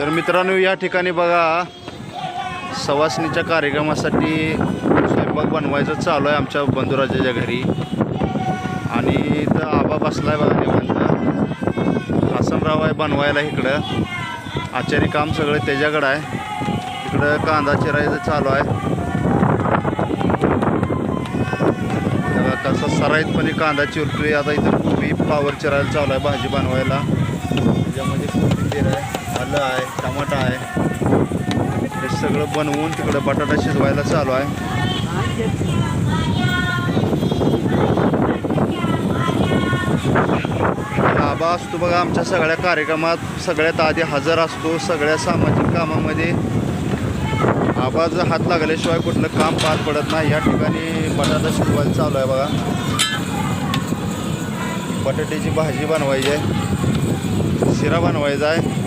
तर मित्रांनो या ठिकाणी बघा सवासणीच्या कार्यक्रमासाठी स्वयंपाक बनवायचं चालू आहे आमच्या बंधुराजाच्या घरी. आणि इथं आबा बसला आहे बघा निवांत. आसनराव आहे बनवायला इकडं. आचारी काम सगळं त्याच्याकडं आहे. इकडं कांदा चिरायचं चालू आहे. कसं कसा सराईतपणे कांदा चिरतोय आता इथं कोबी फ्लावर चिरायला चालू आहे भाजी बनवायला. त्याच्यामध्ये कोथिंबीर आहे. आलं आहे टमाटा आहे. हे सगळं बनवून तिकडं बटाटा शिजवायला चालू आहे. आबा असतो बघा आमच्या सगळ्या कार्यक्रमात सगळ्यात आधी हजर असतो सगळ्या सामाजिक कामामध्ये. आबा जर हात लागल्याशिवाय कुठलं काम पार पडत नाही. या ठिकाणी बटाटा शिजवायला चालू आहे बघा. बटाट्याची भाजी बनवायची आहे. शिरा बनवायचा आहे.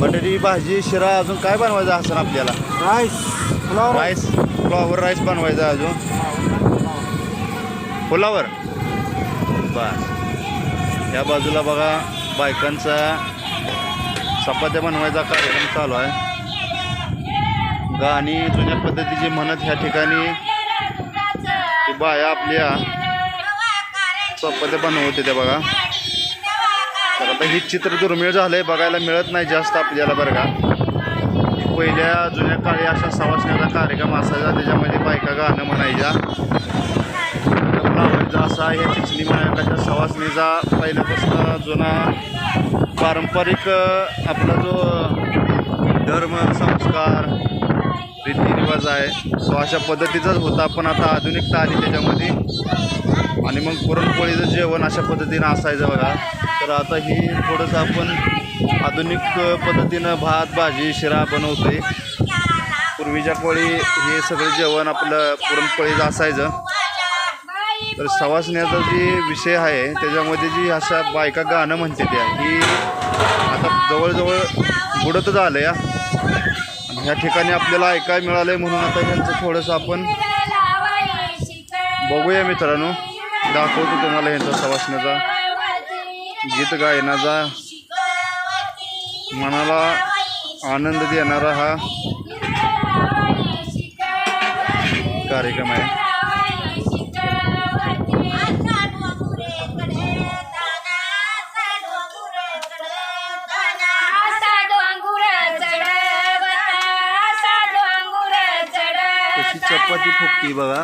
बटाटी भाजी शिरा अजून काय बनवायचं असं आपल्याला? Rice flour. Rice flour rice बनवायचा अजून. फुलावर? बर या बाजूला बघा बायकांचा चपात्या बनवायचा कार्यक्रम चालू आहे. गाणी जुन्या पद्धतीची म्हणत ह्या ठिकाणी बाया आपल्या चपात्या बनवते त्या बघा. आता ही चित्र दुर्मिळ झालं आहे बघायला मिळत नाही जास्त आपल्याला बरं का. पहिल्या जुन्या काळी अशा सवासण्याचा कार्यक्रम असायचा त्याच्यामध्ये बायका गाणं म्हणायच्या. लावायचा असा हे चिचणी म्हणायच्या सवासणीचा पहिल्यापासून जुना पारंपरिक आपला जो धर्म संस्कार रीतिरिवाज आहे. तो अशा पद्धतीचाच होता. पण आता आधुनिकता आली त्याच्यामध्ये. आणि मग पुरणपोळीचं जेवण अशा पद्धतीनं असायचं बघा. तर आता ही थोडंसं आपण आधुनिक पद्धतीनं भात भाजी शिरा बनवतोय. पूर्वीच्या पोळी हे सगळं जेवण आपलं पुरणपोळीचं असायचं. तर सवासण्याचा जी विषय आहे त्याच्यामध्ये जी अशा बायका गाणं म्हणते त्या ही आता जवळजवळ बुडतच आलं या या ठिकाणी आपल्याला ऐकायला मिळालंय म्हणून आता त्यांचं थोडंसं आपण बघूया मित्रांनो. दाखवतो तुम्हाला यांचा सवासण्याचा गीत गायनाचा. मनाला आनंद देणारा हा कार्यक्रम आहे. कशी चपाती फुगती बघा.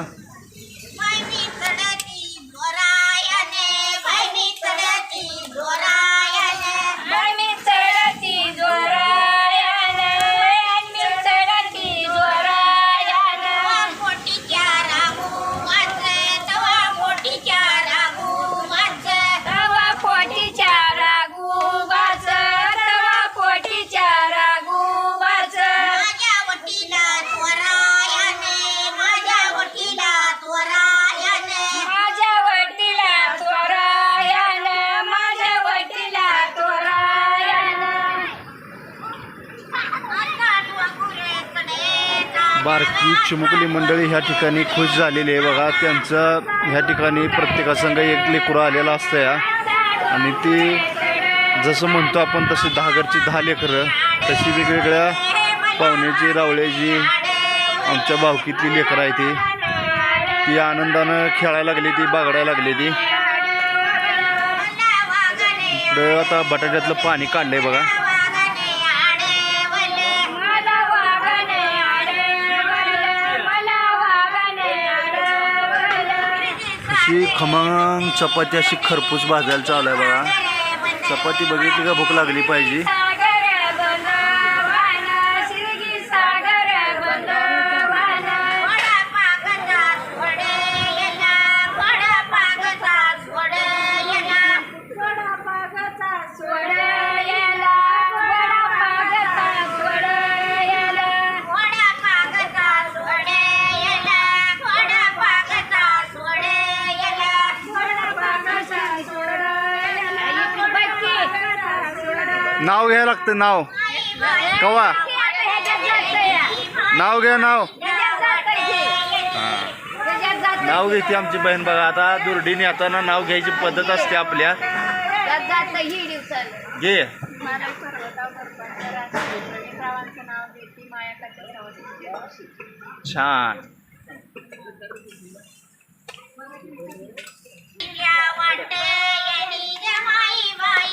बारकी चिमुकली मंडळी ह्या ठिकाणी खुश झालेली आहे. बघा त्यांचं ह्या ठिकाणी प्रत्येकासंग एक लेकरं आलेलं असतं या आणि ती जसं म्हणतो आपण तशी दहागरची दहा लेकरं तशी वेगवेगळ्या पाहुण्याची रावळ्याची आमच्या भावकीतली लेकरं आहे ती. ती आनंदानं खेळायला लागली ती बागडायला लागली ती. आता बटाट्यातलं पाणी काढलंय बघा. अशी खमंग चपाती अशी खरपूस भाजायला चालू आहे बघा. चपाती बघितली का? भूक लागली पाहिजे. नाव घ्या लागतं नाव. कवा? नाव घ्या नाव. नाव घेते आमची बहीण बघा आता दुर्डीने आता नाव घ्यायची पद्धत असते आपल्या. घे. छान. पर्वतावर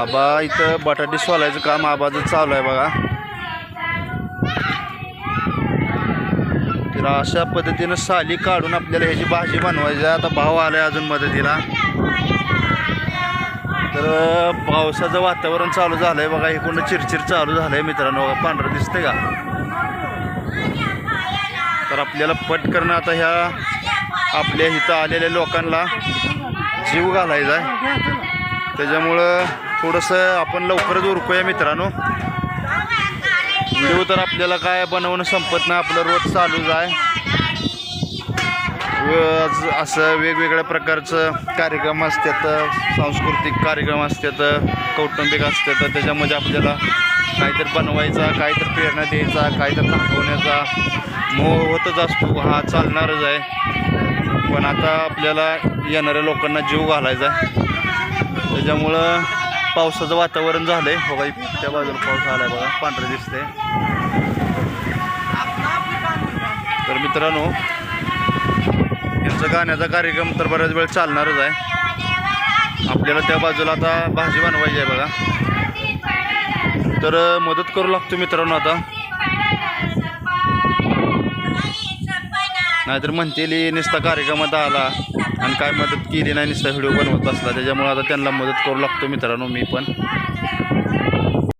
आबा इथं बटाटे सोलायचं काम आबाचं चालू आहे बघा. तर अशा पद्धतीनं साली काढून आपल्याला ह्याची भाजी बनवायची आहे. आता भाव आलाय अजून मदतीला. तर पावसाचं वातावरण चालू झालंय बघा. इकडून चिरचिर चालू झालंय मित्रांनो. बघा पांढरं दिसतंय का? तर आपल्याला पटकन आता ह्या आपल्या इथं आलेल्या लोकांना जीव घालायचा आहे. त्याच्यामुळं थोडंसं आपण लवकरच उरकूया मित्रांनो. व्हिडिओ तर आपल्याला काय बनवणं संपत नाही आपलं रोज चालूच आहे. असं वेगवेगळ्या प्रकारचं कार्यक्रम असतात सांस्कृतिक कार्यक्रम असतात कौटुंबिक असतात त्याच्यामध्ये आपल्याला काहीतरी बनवायचा काहीतरी प्रेरणा द्यायचा काहीतरी दाखवण्याचा. मोह होतच असतो हा चालणारच आहे. पण आता आपल्याला येणाऱ्या लोकांना जीव घालायचा आहे. त्याच्यामुळं पावसाचं वातावरण झालंय. हो बघा त्या बाजूला पाऊस आलाय बघा. पांढरं दिसते तर मित्रांनो यांचा गाण्याचा कार्यक्रम तर बऱ्याच वेळ चालणारच आहे. आपल्याला त्या बाजूला आता भाजी बनवायची आहे बघा. तर मदत करू लागतो मित्रांनो आता. नाहीतर म्हणतील नुसता कार्यक्रमात आला. आणि काय मदत केली नाही नुसता व्हिडिओ बनवत असला त्याच्यामुळे आता त्यांना मदत करू लागतो मित्रांनो मी पण.